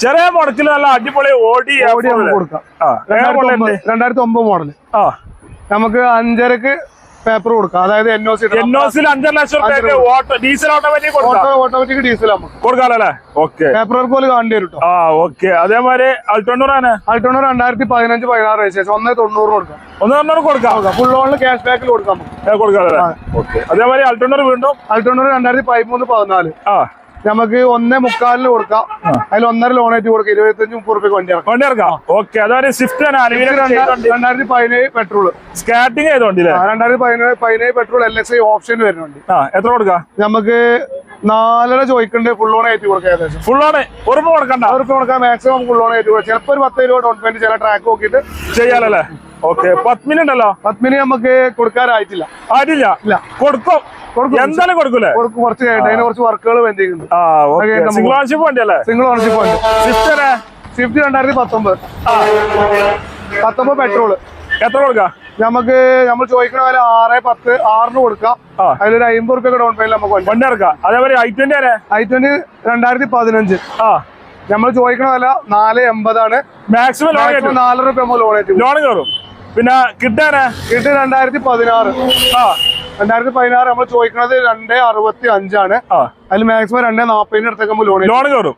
ചെറിയ മോഡലിൽ നല്ല അടിപൊളി ഓടി ഓടി നമുക്ക് കൊടുക്കാം. രണ്ടായിരത്തി ഒമ്പത് മോഡൽ ആ. നമുക്ക് അഞ്ചരക്ക് പേപ്പർ കൊടുക്കാം. അതായത് N O C N O സിൽ അഞ്ചര ലക്ഷം ഡീസൽ ഓട്ടോമാറ്റിക് ഓട്ടോമാറ്റിക് ഡീസൽ കൊടുക്കാമല്ലേ ഓക്കെ പേപ്പർ വർക്ക് പോലെ കാണേണ്ടി വരും ആ ഓക്കെ അതേമാതിരി അൾട്ടോണൂർ ആണ്? അൾട്ടോണൂർ രണ്ടായിരത്തി പതിനഞ്ച് പതിനാറ് വയസ്സ് ഒന്ന് തൊണ്ണൂറ് കൊടുക്കാം. ഒന്ന് തൊണ്ണൂറ് കൊടുക്കാം. ഫുൾ ഓണിൽ ക്യാഷ് ബാക്കിൽ കൊടുക്കാം കൊടുക്കാം അതേമാതിരി അൾട്ടോണൂർ വീണ്ടും? അൾട്ടോണൂർ രണ്ടായിരത്തി പതിമൂന്ന് പതിനാല്. ആ. നമുക്ക് ഒന്നേ മുക്കാലിന് കൊടുക്കാം. അതിൽ ഒന്നര ലോൺ ആയിട്ട് കൊടുക്കാം. ഇരുപത്തഞ്ച് മുപ്പത് റുപ്യ വണ്ടി ഇറക്കാം. വണ്ടി ഇറക്കാം. ഓക്കെ അതായത് സ്വിഫ്റ്റ് രണ്ടായിരത്തി പതിനേഴ് പെട്രോൾ സ്കാറ്റിംഗ് ചെയ്തോണ്ടില്ലേ രണ്ടായിരത്തി പതിനേഴ് പതിനേഴ് petrol L X I option വരുന്നുണ്ട് എത്ര കൊടുക്കാം? നമുക്ക് നാലര ചോദിക്കണ്ട്. ഫുൾ ലോൺ ആയിട്ട് കൊടുക്കാം ഏകദേശം. ഫുൾ ലോൺ ഉറപ്പ് കൊടുക്കണ്ട. ഉറപ്പ് കൊടുക്കാം. മാക്സിമം ഫുൾ ലോൺ ആയിട്ട് കൊടുക്കാം. ചിലപ്പോൾ ഒരു പത്ത് രൂപ ഡൗൺ പേയ്മെന്റ് ചില ട്രാക്ക് നോക്കിയിട്ട് ചെയ്യാലല്ലേ? ഓക്കെ പത്ത് മിനിറ്റ് ഉണ്ടല്ലോ? പത്മിനി നമുക്ക് കൊടുക്കാനായിട്ടില്ല. ആയിട്ടില്ല. കൊടുക്കും. എന്തായാലും കൊടുക്കൂലേ? കൊടുക്കും കുറച്ച് അതിന് കുറച്ച് വർക്കുകൾ നമുക്ക് സിംഗിൾ ഓണർഷിപ്പ് സ്വിഫ്റ്റ് സ്വിഫ്റ്റ് രണ്ടായിരത്തി പത്തൊമ്പത്. പത്തൊമ്പത് പെട്രോൾ എത്ര കൊടുക്കാം? നമുക്ക് നമ്മൾ ചോദിക്കണ വില ആറ് പത്ത് ആറിന് കൊടുക്കാം. അതിലൊരു അമ്പത് റുപ്യ ഡൗൺ പേയ്മെന്റ് നമുക്ക് വണ്ടി വണ്ടി ഇറക്കാം. അതേപോലെ ഐ ട്വന്റി അല്ലേ ഐ ട്വന്റി രണ്ടായിരത്തി പതിനഞ്ച്. ആ. നമ്മൾ ചോദിക്കണ വില നാല് എൺപതാണ്. മാക്സിമം ലോൺ മാക്സിമം നാല് റുപ്യ നമ്മൾ ലോൺ ലോൺ കയറും. പിന്നെ കിട്ടാനാ? കിട്ടി രണ്ടായിരത്തി പതിനാറ്. ആ. രണ്ടായിരത്തി പതിനാറ് നമ്മൾ ചോദിക്കുന്നത് രണ്ട് അറുപത്തി അഞ്ചാണ്. അതിൽ മാക്സിമം രണ്ട് നാൽപ്പതിന് അടുത്തേക്ക് ലോൺ ലോൺ കയറും.